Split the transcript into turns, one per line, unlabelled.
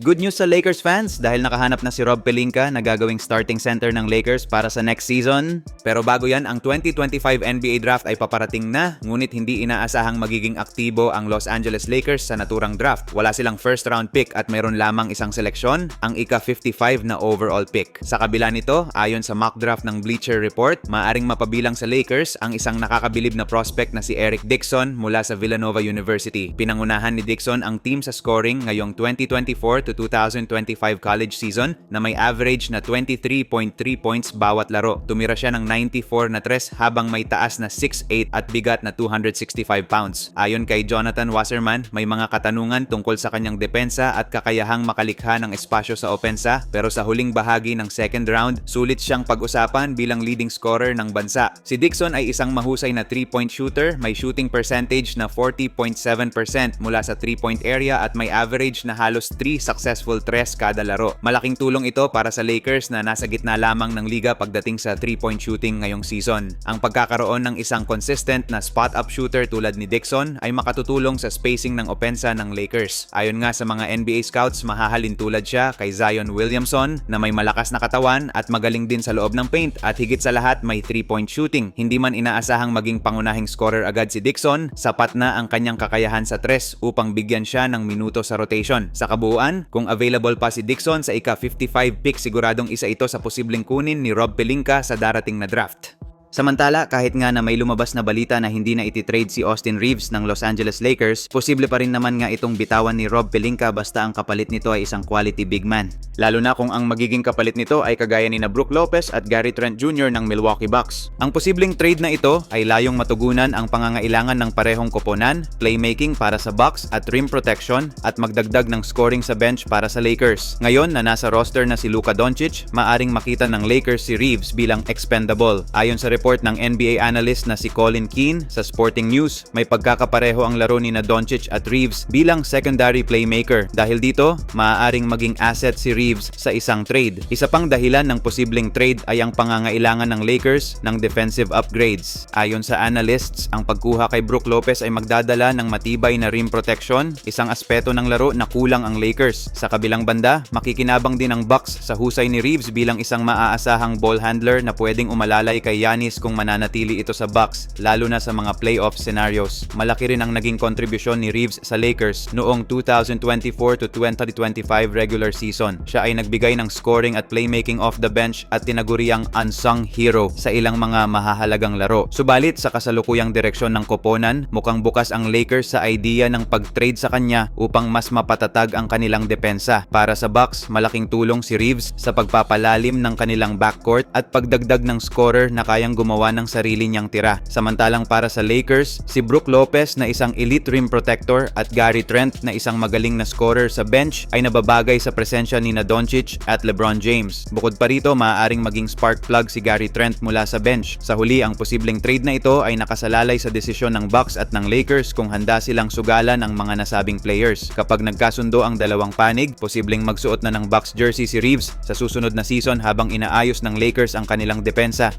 Good news sa Lakers fans dahil nakahanap na si Rob Pelinka na gagawing starting center ng Lakers para sa next season. Pero bago yan, ang 2025 NBA Draft ay paparating na, ngunit hindi inaasahang magiging aktibo ang Los Angeles Lakers sa naturang draft. Wala silang first round pick at mayroon lamang isang seleksyon, ang ika-55 na overall pick. Sa kabila nito, ayon sa mock draft ng Bleacher Report, maaring mapabilang sa Lakers ang isang nakakabilib na prospect na si Eric Dixon mula sa Villanova University. Pinangunahan ni Dixon ang team sa scoring ngayong 2024 to 2025 college season na may average na 23.3 points bawat laro. Tumira siya ng 94 na tres habang may taas na 6'8 at bigat na 265 pounds. Ayon kay Jonathan Wasserman, may mga katanungan tungkol sa kanyang depensa at kakayahang makalikha ng espasyo sa opensa pero sa huling bahagi ng second round, sulit siyang pag-usapan bilang leading scorer ng bansa. Si Dixon ay isang mahusay na 3-point shooter, may shooting percentage na 40.7% mula sa 3-point area at may average na halos 3 successful tres kada laro. Malaking tulong ito para sa Lakers na nasa gitna lamang ng liga pagdating sa 3-point shooting ngayong season. Ang pagkakaroon ng isang consistent na spot-up shooter tulad ni Dixon ay makatutulong sa spacing ng opensa ng Lakers. Ayon nga sa mga NBA scouts, mahahalin tulad siya kay Zion Williamson na may malakas na katawan at magaling din sa loob ng paint at higit sa lahat may 3-point shooting. Hindi man inaasahang maging pangunahing scorer agad si Dixon, sapat na ang kanyang kakayahan sa tres upang bigyan siya ng minuto sa rotation. Sa kabuuan, kung available pa si Dixon sa ika-55 pick siguradong isa ito sa posibleng kunin ni Rob Pelinka sa darating na draft. Samantala, kahit nga na may lumabas na balita na hindi na ititrade si Austin Reeves ng Los Angeles Lakers, posible pa rin naman nga itong bitawan ni Rob Pelinka basta ang kapalit nito ay isang quality big man. Lalo na kung ang magiging kapalit nito ay kagaya ni na Brook Lopez at Gary Trent Jr. ng Milwaukee Bucks. Ang posibleng trade na ito ay layong matugunan ang pangangailangan ng parehong koponan, playmaking para sa Bucks at rim protection at magdagdag ng scoring sa bench para sa Lakers. Ngayon na nasa roster na si Luka Doncic, maaring makita ng Lakers si Reeves bilang expendable. Ayon sa report ng NBA analyst na si Colin Keane sa Sporting News, may pagkakapareho ang laro ni na Doncic at Reeves bilang secondary playmaker. Dahil dito, maaaring maging asset si Reeves sa isang trade. Isa pang dahilan ng posibleng trade ay ang pangangailangan ng Lakers ng defensive upgrades. Ayon sa analysts, ang pagkuha kay Brook Lopez ay magdadala ng matibay na rim protection, isang aspeto ng laro na kulang ang Lakers. Sa kabilang banda, makikinabang din ang Bucks sa husay ni Reeves bilang isang maaasahang ball handler na pwedeng umalalay kay Yanis kung mananatili ito sa Bucks, lalo na sa mga playoff scenarios. Malaki rin ang naging kontribusyon ni Reeves sa Lakers noong 2024 to 2025 regular season. Siya ay nagbigay ng scoring at playmaking off the bench at tinaguriang unsung hero sa ilang mga mahahalagang laro. Subalit sa kasalukuyang direksyon ng koponan, mukhang bukas ang Lakers sa idea ng pag-trade sa kanya upang mas mapatatag ang kanilang depensa. Para sa Bucks, malaking tulong si Reeves sa pagpapalalim ng kanilang backcourt at pagdagdag ng scorer na kayang gumawa ng sarili niyang tira. Samantalang para sa Lakers, si Brook Lopez na isang elite rim protector at Gary Trent na isang magaling na scorer sa bench ay nababagay sa presensya ni Doncic at LeBron James. Bukod pa rito, maaaring maging spark plug si Gary Trent mula sa bench. Sa huli, ang posibleng trade na ito ay nakasalalay sa desisyon ng Bucks at ng Lakers kung handa silang sugalan ang mga nasabing players. Kapag nagkasundo ang dalawang panig, posibleng magsuot na ng Bucks jersey si Reeves sa susunod na season habang inaayos ng Lakers ang kanilang depensa.